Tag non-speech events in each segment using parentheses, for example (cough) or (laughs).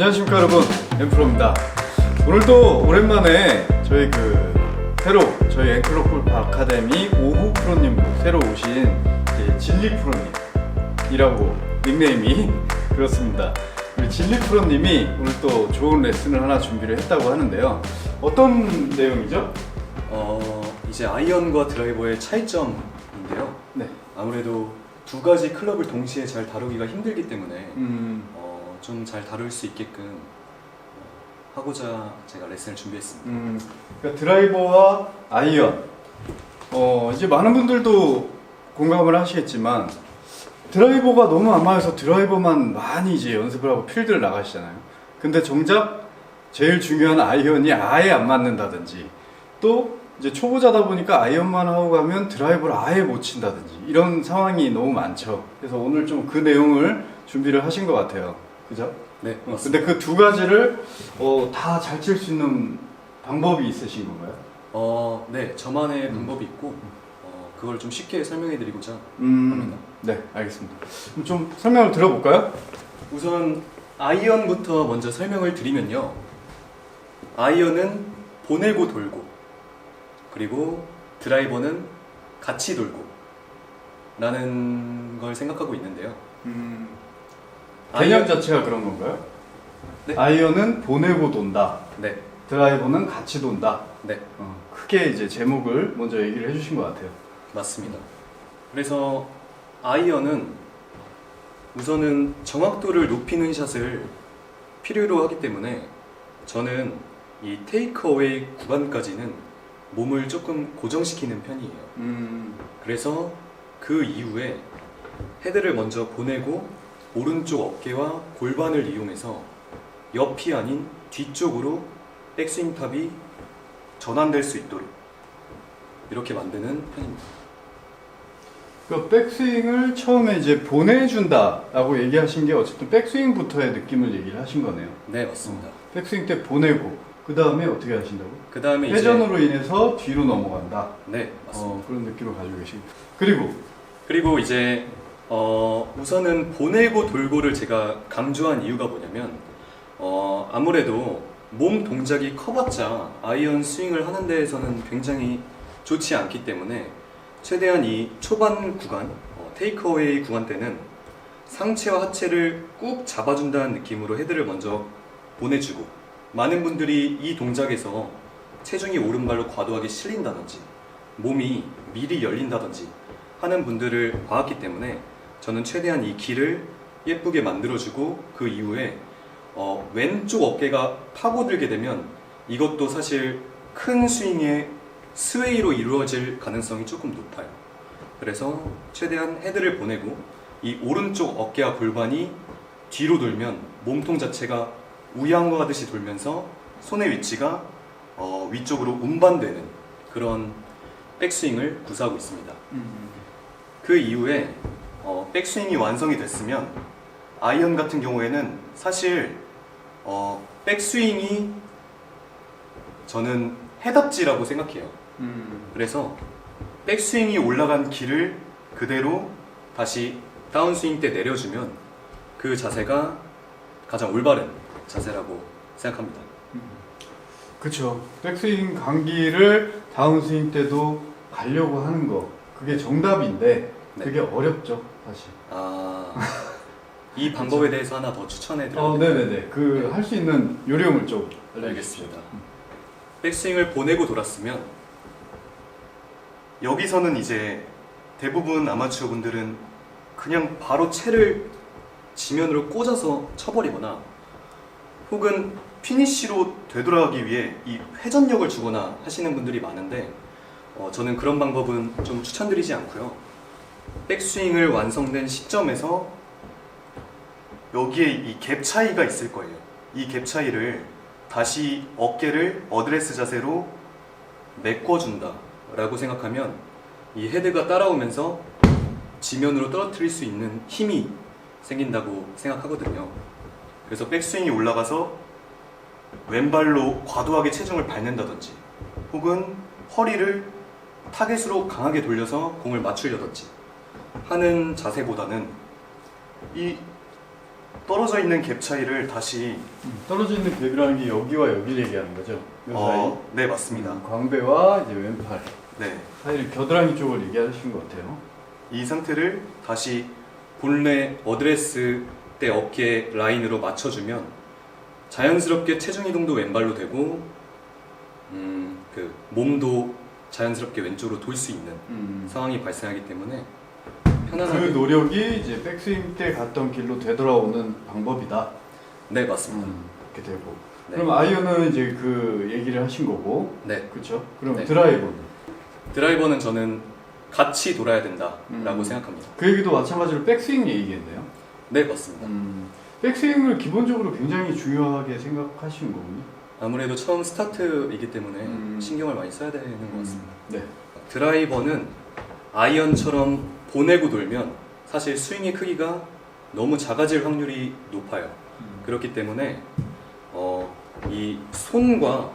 안녕하십니까 여러분. 엠프로입니다. 오늘도 오랜만에 저희 그 새로 저희 앵클로 골프 아카데미 오후 프로님으로 새로 오신 진리 프로님이라고 닉네임이 (laughs) 그렇습니다. 우리 진리 프로님이 오늘 또 좋은 레슨을 하나 준비를 했다고 하는데요. 어떤 내용이죠? 어, 이제 아이언과 드라이버의 차이점인데요. 네. 아무래도 두 가지 클럽을 동시에 잘 다루기가 힘들기 때문에 음, 어, 좀 잘 다룰 수 있게끔 어, 하고자 제가 레슨을 준비했습니다. 음, 그러니까 드라이버와 아이언. 어, 이제 많은 분들도 공감을 하시겠지만 드라이버가 너무 아마해서 드라이버만 많이 이제 연습을 하고 필드를 나가시잖아요. 근데 정작 제일 중요한 아이언이 아예 안 맞는다든지 또 이제 초보자다 보니까 아이언만 하고 가면 드라이버를 아예 못 친다든지 이런 상황이 너무 많죠. 그래서 오늘 좀 그 내용을 준비를 하신 것 같아요. 그죠? 네, 어, 맞습니다. 근데 그 두 가지를 어, 다 잘 칠 수 있는 방법이 있으신 건가요? 어, 네, 저만의 음. 방법이 있고 어, 그걸 좀 쉽게 설명해드리고자 음, 합니다. 네, 알겠습니다. 그럼 좀 설명을 들어볼까요? 우선 아이언부터 먼저 설명을 드리면요. 아이언은 보내고 돌고 그리고 드라이버는 같이 돌고 라는 걸 생각하고 있는데요. 음, 개념 자체가 그런 건가요? 네. 아이언은 보내고 돈다. 네, 드라이버는 같이 돈다. 네, 어, 크게 이제 제목을 먼저 얘기를 해주신 것 같아요. 맞습니다. 그래서 아이언은 우선은 정확도를 높이는 샷을 필요로 하기 때문에 저는 이 테이크어웨이 구간까지는 몸을 조금 고정시키는 편이에요. 음, 그래서 그 이후에 헤드를 먼저 보내고 오른쪽 어깨와 골반을 이용해서 옆이 아닌 뒤쪽으로 백스윙 탑이 전환될 수 있도록 이렇게 만드는 편입니다. 그 백스윙을 처음에 이제 보내준다라고 얘기하신 게 어쨌든 백스윙부터의 느낌을 얘기를 하신 거네요. 네, 맞습니다. 백스윙 때 보내고 그 다음에 어떻게 하신다고? 그 다음에 회전으로 인해서 뒤로 넘어간다. 네, 맞습니다. 어, 그런 느낌을 가지고 계시고 그리고 그리고 이제 어, 우선은 보내고 돌고를 제가 강조한 이유가 뭐냐면 어, 아무래도 몸 동작이 커봤자 아이언 스윙을 하는 데에서는 굉장히 좋지 않기 때문에 최대한 이 초반 구간 어, 테이크어웨이 구간 때는 상체와 하체를 꾹 잡아준다는 느낌으로 헤드를 먼저 보내주고 많은 분들이 이 동작에서 체중이 오른발로 과도하게 실린다든지 몸이 미리 열린다든지 하는 분들을 봐왔기 때문에 저는 최대한 이 길을 예쁘게 만들어주고 그 이후에 어, 왼쪽 어깨가 파고들게 되면 이것도 사실 큰 스윙의 스웨이로 이루어질 가능성이 조금 높아요. 그래서 최대한 헤드를 보내고 이 오른쪽 어깨와 골반이 뒤로 돌면 몸통 자체가 우양과 하듯이 돌면서 손의 위치가 어, 위쪽으로 운반되는 그런 백스윙을 구사하고 있습니다. 그 이후에 어, 백스윙이 완성이 됐으면 아이언 같은 경우에는 사실 어, 백스윙이 저는 해답지라고 생각해요. 음, 그래서 백스윙이 올라간 길을 그대로 다시 다운스윙 때 내려주면 그 자세가 가장 올바른 자세라고 생각합니다. 그쵸. 백스윙 간기를 다운스윙 때도 가려고 하는 거 그게 정답인데 네. 그게 어렵죠 사실. 아, 이 방법에 대해서 하나 더 추천해 드려요. 어, 네네네. 그 할 수 있는 요령을 좀 알려주십시오. 알겠습니다. 백스윙을 보내고 돌았으면 여기서는 이제 대부분 아마추어 분들은 그냥 바로 채를 지면으로 꽂아서 쳐버리거나 혹은 피니쉬로 되돌아가기 위해 이 회전력을 주거나 하시는 분들이 많은데 어, 저는 그런 방법은 좀 추천드리지 않고요. 백스윙을 완성된 시점에서 여기에 이 갭 차이가 있을 거예요. 이 갭 차이를 다시 어깨를 어드레스 자세로 메꿔준다 라고 생각하면 이 헤드가 따라오면서 지면으로 떨어뜨릴 수 있는 힘이 생긴다고 생각하거든요. 그래서 백스윙이 올라가서 왼발로 과도하게 체중을 밟는다든지 혹은 허리를 타겟으로 강하게 돌려서 공을 맞추려든지 하는 자세보다는 이 떨어져 있는 갭 차이를 다시 떨어져 있는 갭이라는 게 여기와 여기를 얘기하는 거죠. 요 어, 네 맞습니다. 음, 광배와 이제 왼팔 네. 사이를 겨드랑이 쪽을 얘기하신 것 같아요. 이 상태를 다시 본래 어드레스 때 어깨 라인으로 맞춰주면 자연스럽게 체중 이동도 왼발로 되고 음, 그 몸도 자연스럽게 왼쪽으로 돌 수 있는 음. 상황이 발생하기 때문에 그 편안하게 노력이 이제 백스윙 때 갔던 길로 되돌아오는 방법이다. 네 맞습니다. 음, 이렇게 되고. 네. 그럼 아이언은 이제 그 얘기를 하신 거고, 네 그렇죠? 그럼 네. 드라이버는 드라이버는 저는 같이 돌아야 된다라고 음. 생각합니다. 그 얘기도 마찬가지로 백스윙 얘기겠네요. 네 맞습니다. 음, 백스윙을 기본적으로 굉장히 중요하게 생각하시는 거군요. 아무래도 처음 스타트이기 때문에 음. 신경을 많이 써야 되는 것 같습니다. 네. 드라이버는 아이언처럼 보내고 돌면 사실 스윙의 크기가 너무 작아질 확률이 높아요. 음. 그렇기 때문에 어, 이 손과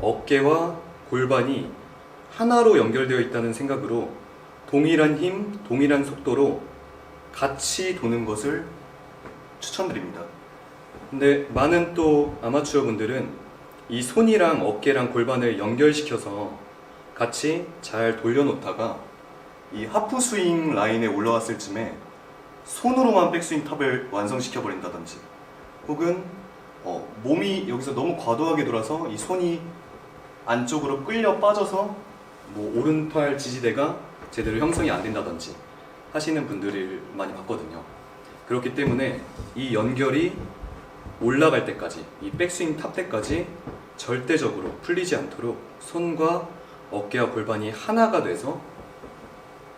어깨와 골반이 하나로 연결되어 있다는 생각으로 동일한 힘, 동일한 속도로 같이 도는 것을 추천드립니다. 근데 많은 또 아마추어 분들은 이 손이랑 어깨랑 골반을 연결시켜서 같이 잘 돌려놓다가 이 하프 스윙 라인에 올라왔을 쯤에 손으로만 백스윙 탑을 완성시켜 버린다든지 혹은 어, 몸이 여기서 너무 과도하게 돌아서 이 손이 안쪽으로 끌려 빠져서 뭐 오른팔 지지대가 제대로 형성이 안 된다든지 하시는 분들을 많이 봤거든요. 그렇기 때문에 이 연결이 올라갈 때까지 이 백스윙 탑 때까지 절대적으로 풀리지 않도록 손과 어깨와 골반이 하나가 돼서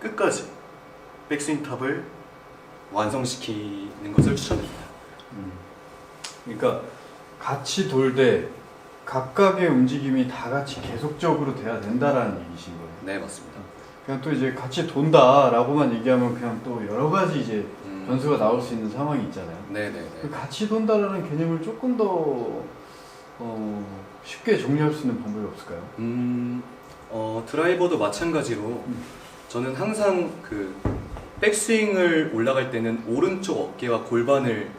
끝까지 백스윙 탑을 완성시키는 것을 추천드립니다. 음. 그러니까 같이 돌되 각각의 움직임이 다 같이 계속적으로 돼야 된다라는 얘기신 거예요. 네 맞습니다. 그냥 또 이제 같이 돈다라고만 얘기하면 그냥 또 여러 가지 이제 음, 변수가 나올 수 있는 상황이 있잖아요. 네 네 네. 그 같이 돈다라는 개념을 조금 더 어, 쉽게 정리할 수 있는 방법이 없을까요? 음, 어, 드라이버도 마찬가지로 음. 저는 항상 그 백스윙을 올라갈 때는 오른쪽 어깨와 골반을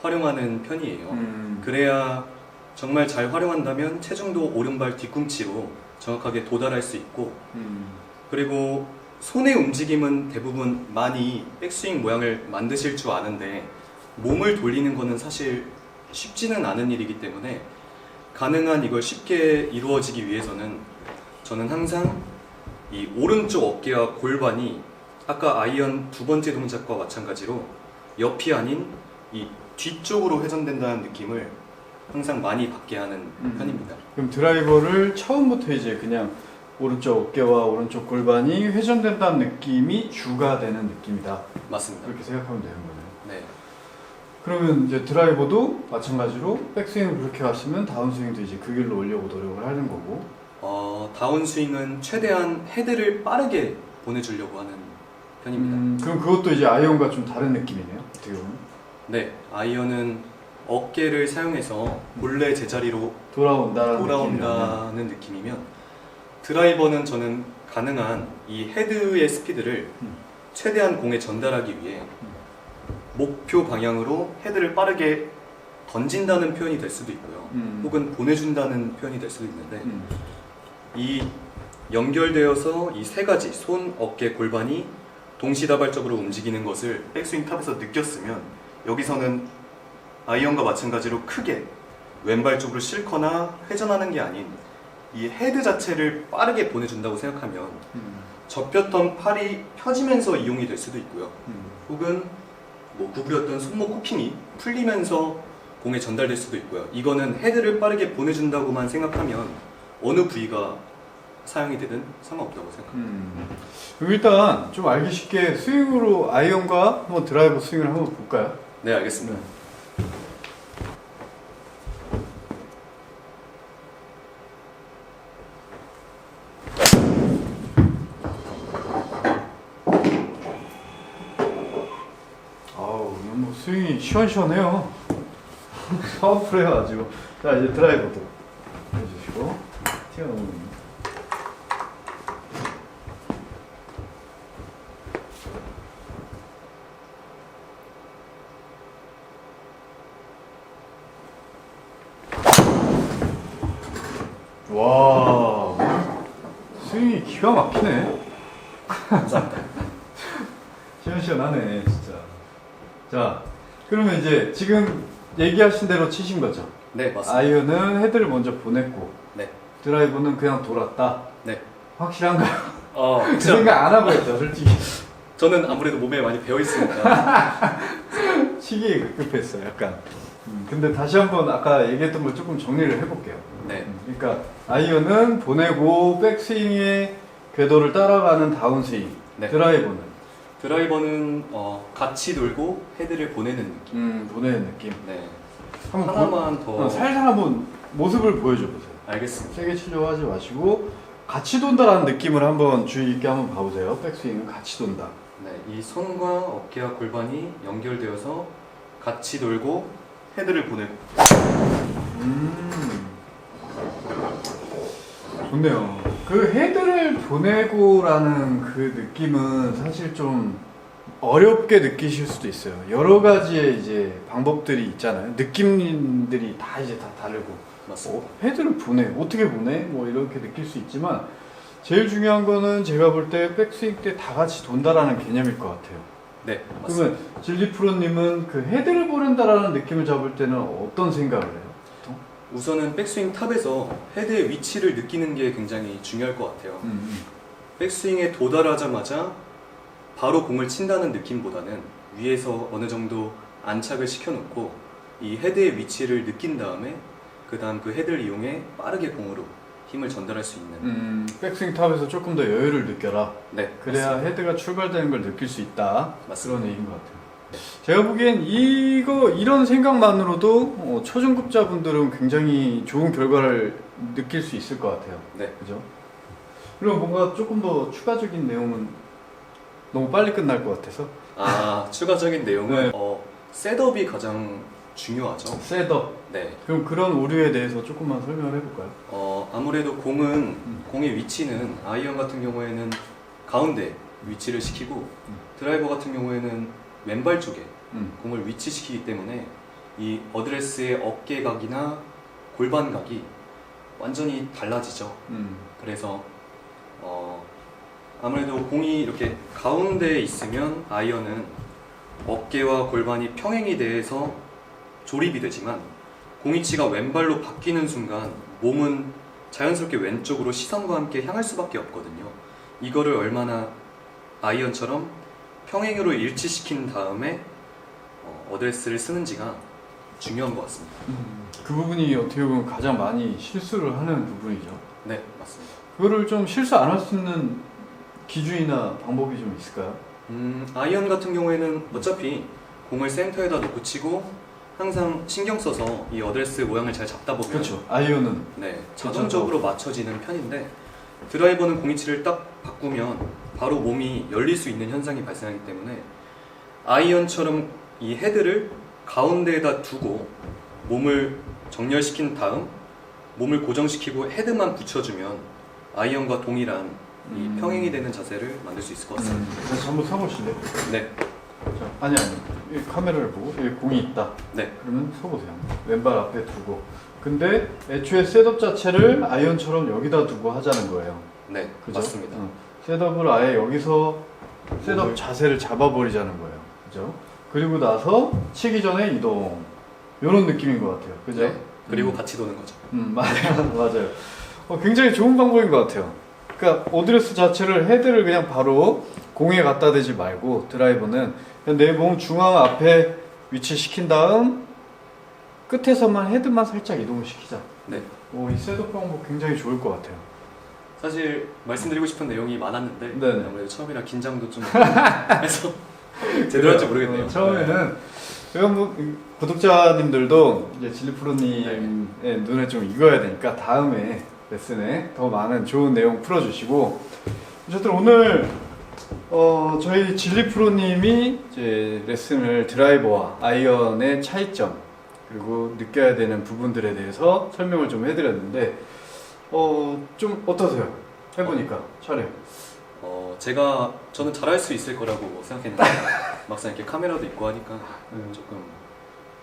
활용하는 편이에요. 음. 그래야 정말 잘 활용한다면 체중도 오른발 뒤꿈치로 정확하게 도달할 수 있고 음. 그리고 손의 움직임은 대부분 많이 백스윙 모양을 만드실 줄 아는데 몸을 돌리는 거는 사실 쉽지는 않은 일이기 때문에 가능한 이걸 쉽게 이루어지기 위해서는 저는 항상 이 오른쪽 어깨와 골반이 아까 아이언 두 번째 동작과 마찬가지로 옆이 아닌 이 뒤쪽으로 회전된다는 느낌을 항상 많이 받게 하는 음. 편입니다. 그럼 드라이버를 처음부터 이제 그냥 오른쪽 어깨와 오른쪽 골반이 회전된다는 느낌이 주가 되는 느낌이다. 맞습니다. 그렇게 생각하면 되는 거네요. 네. 그러면 이제 드라이버도 마찬가지로 백스윙을 그렇게 갔으면 다운스윙도 이제 그 길로 올려고 노력을 하는 거고. 어, 다운스윙은 최대한 헤드를 빠르게 보내주려고 하는 편입니다. 음, 그럼 그것도 이제 아이언과 좀 다른 느낌이네요. 어떻게 보면. 네, 아이언은 어깨를 사용해서 본래 제자리로 돌아온다라는 느낌이라면. 돌아온다는 느낌이면 드라이버는 저는 가능한 이 헤드의 스피드를 음. 최대한 공에 전달하기 위해 목표 방향으로 헤드를 빠르게 던진다는 표현이 될 수도 있고요. 음. 혹은 보내준다는 표현이 될 수도 있는데 음. 이 연결되어서 이 세 가지 손, 어깨, 골반이 동시다발적으로 움직이는 것을 백스윙 탑에서 느꼈으면 여기서는 아이언과 마찬가지로 크게 왼발 쪽으로 실거나 회전하는 게 아닌 이 헤드 자체를 빠르게 보내준다고 생각하면 음. 접혔던 팔이 펴지면서 이용이 될 수도 있고요. 음. 혹은 뭐 구부렸던 손목 코핑이 풀리면서 공에 전달될 수도 있고요. 이거는 헤드를 빠르게 보내준다고만 생각하면 어느 부위가 사용이 되든 상관없다고 생각합니다. 음. 그럼 일단 좀 알기 쉽게 스윙으로 아이언과 한번 드라이버 스윙을 한번 볼까요? 네, 알겠습니다. 아우, 이건 뭐 스윙이 시원시원해요. (laughs) 파워풀해요, 아주. 자, 이제 드라이버도 해주시고. 튀어나오는. 와 스윙이 기가 막히네. (laughs) 감사합니다. 시원시원하네 진짜. 자 그러면 이제 지금 얘기하신 대로 치신 거죠. 네, 맞습니다. 아이언은 헤드를 먼저 보냈고 네. 드라이버는 그냥 돌았다. 네. 확실한가요? 어, (laughs) 그 진짜 생각 안 하고 했죠 솔직히. 저는 아무래도 몸에 많이 배어 있으니까. 시기에 (laughs) 급급했어요 약간. 음, 근데 다시 한번 아까 얘기했던 걸 조금 정리를 해볼게요. 네. 음, 그러니까 아이언은 보내고 백스윙의 궤도를 따라가는 다운스윙. 네. 드라이버는 드라이버는 어, 같이 돌고 헤드를 보내는 느낌. 음, 보내는 느낌. 네. 한번 하나만 보, 더 어, 살살 한번 모습을 보여줘 보세요. 알겠습니다. 세게 치려고 하지 마시고 같이 돈다라는 느낌을 한번 주의 있게 한번 봐보세요. 백스윙은 같이 돈다. 네, 이 손과 어깨와 골반이 연결되어서 같이 돌고 헤드를 보내고. 음. 좋네요. 그 헤드를 보내고라는 그 느낌은 사실 좀 어렵게 느끼실 수도 있어요. 여러 가지의 이제 방법들이 있잖아요. 느낌들이 다 이제 다 다르고. 맞습니다. 어, 헤드를 보내 어떻게 보내 뭐 이렇게 느낄 수 있지만 제일 중요한 거는 제가 볼 때 백스윙 때 다 같이 돈다라는 개념일 것 같아요. 네, 맞습니다. 그러면 진리 프로님은 그 헤드를 보낸다라는 느낌을 잡을 때는 어떤 생각을 해요? 보통? 우선은 백스윙 탑에서 헤드의 위치를 느끼는 게 굉장히 중요할 것 같아요. 음, 백스윙에 도달하자마자 바로 공을 친다는 느낌보다는 위에서 어느 정도 안착을 시켜놓고 이 헤드의 위치를 느낀 다음에 그 다음 그 헤드를 이용해 빠르게 공으로 힘을 전달할 수 있는 음, 백스윙 탑에서 조금 더 여유를 느껴라. 네 그래야 맞습니다. 헤드가 출발되는 걸 느낄 수 있다. 맞습니다. 그런 얘기인 것 같아요. 제가 보기엔 이거 이런 생각만으로도 어, 초중급자분들은 굉장히 좋은 결과를 느낄 수 있을 것 같아요. 네 그죠? 그리고 뭔가 조금 더 추가적인 내용은 너무 빨리 끝날 것 같아서 아 추가적인 내용은 네. 어, 셋업이 가장 중요하죠. 셋업 네 그럼 그런 오류에 대해서 조금만 설명을 해볼까요? 어, 아무래도 공은 음. 공의 위치는 아이언 같은 경우에는 가운데 위치를 시키고 음. 드라이버 같은 경우에는 왼발 쪽에 음. 공을 위치시키기 때문에 이 어드레스의 어깨각이나 골반각이 완전히 달라지죠. 음. 그래서 어, 아무래도 공이 이렇게 가운데에 있으면 아이언은 어깨와 골반이 평행이 돼서 조립이 되지만 공위치가 왼발로 바뀌는 순간 몸은 자연스럽게 왼쪽으로 시선과 함께 향할 수밖에 없거든요. 이거를 얼마나 아이언처럼 평행으로 일치시킨 다음에 어, 어드레스를 쓰는지가 중요한 것 같습니다. 음. 그 부분이 어떻게 보면 가장 많이 실수를 하는 부분이죠. 네, 맞습니다. 그거를 좀 실수 안 할 수 있는 기준이나 방법이 좀 있을까요? 음, 아이언 같은 경우에는 어차피 공을 센터에다 놓고 치고 항상 신경 써서 이 어드레스 모양을 잘 잡다 보면 그렇죠. 아이언은 네, 자동적으로 맞춰지는 편인데 드라이버는 공위치를 딱 바꾸면 바로 몸이 열릴 수 있는 현상이 발생하기 때문에 아이언처럼 이 헤드를 가운데에다 두고 몸을 정렬시킨 다음 몸을 고정시키고 헤드만 붙여주면 아이언과 동일한 이 음. 평행이 되는 자세를 만들 수 있을 것 같습니다. 음. 다시 한번 서보실래요? 네, 자, 아니 아니 이 카메라를 보고 여기 공이 있다. 네, 그러면 서보세요. 왼발 앞에 두고. 근데 애초에 셋업 자체를 아이언처럼 여기다 두고 하자는 거예요. 네, 그죠? 맞습니다. 응. 셋업을 아예 여기서 셋업 자세를 잡아버리자는 거예요. 그죠? 그리고 나서 치기 전에 이동. 이런 느낌인 것 같아요. 그죠? 네, 그리고 음. 같이 도는 거죠. 음, 맞아요. (laughs) 맞아요. 어, 굉장히 좋은 방법인 것 같아요. 그러니까 오드레스 자체를 헤드를 그냥 바로 공에 갖다 대지 말고 드라이버는 내 몸 중앙 앞에 위치시킨 다음 끝에서만 헤드만 살짝 이동을 시키자. 네. 오, 이 셋업 방법 굉장히 좋을 것 같아요. 사실 말씀드리고 싶은 내용이 많았는데 네네. 아무래도 처음이라 긴장도 좀 (laughs) 해서 제대로 할지 모르겠네요. 어, 처음에는 제가 뭐 구독자님들도 이제 진리 프로님의 눈에 좀 익어야 되니까 다음에 레슨에 더 많은 좋은 내용 풀어주시고 어쨌든 오늘 어, 저희 진리 프로님이 이제 레슨을 드라이버와 아이언의 차이점 그리고 느껴야 되는 부분들에 대해서 설명을 좀 해드렸는데 어, 좀 어떠세요? 해보니까 촬영. 어, 제가 저는 잘할 수 있을 거라고 생각했는데 (laughs) 막상 이렇게 카메라도 있고 하니까 음. 조금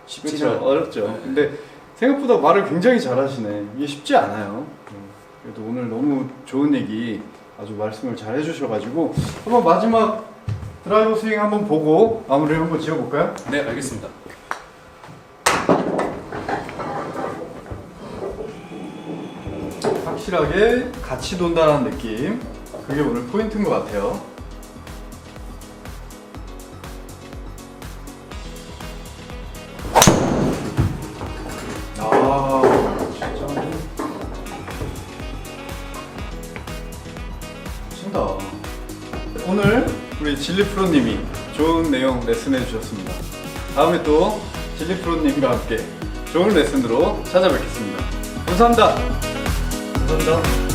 쉽지 쉽지는 어렵죠. 네. 근데 생각보다 말을 굉장히 잘하시네. 이게 쉽지 않아요. 음. 그래도 오늘 너무 좋은 얘기 아주 말씀을 잘 해주셔가지고 한번 마지막 드라이버 스윙 한번 보고 마무리를 한번 지어볼까요? 네, 알겠습니다. 확실하게 같이 돈다는 느낌 그게 오늘 포인트인 것 같아요 우리 진리 프로님이 좋은 내용 레슨해 주셨습니다. 다음에 또 진리 프로님과 함께 좋은 레슨으로 찾아뵙겠습니다. 감사합니다. 감사합니다.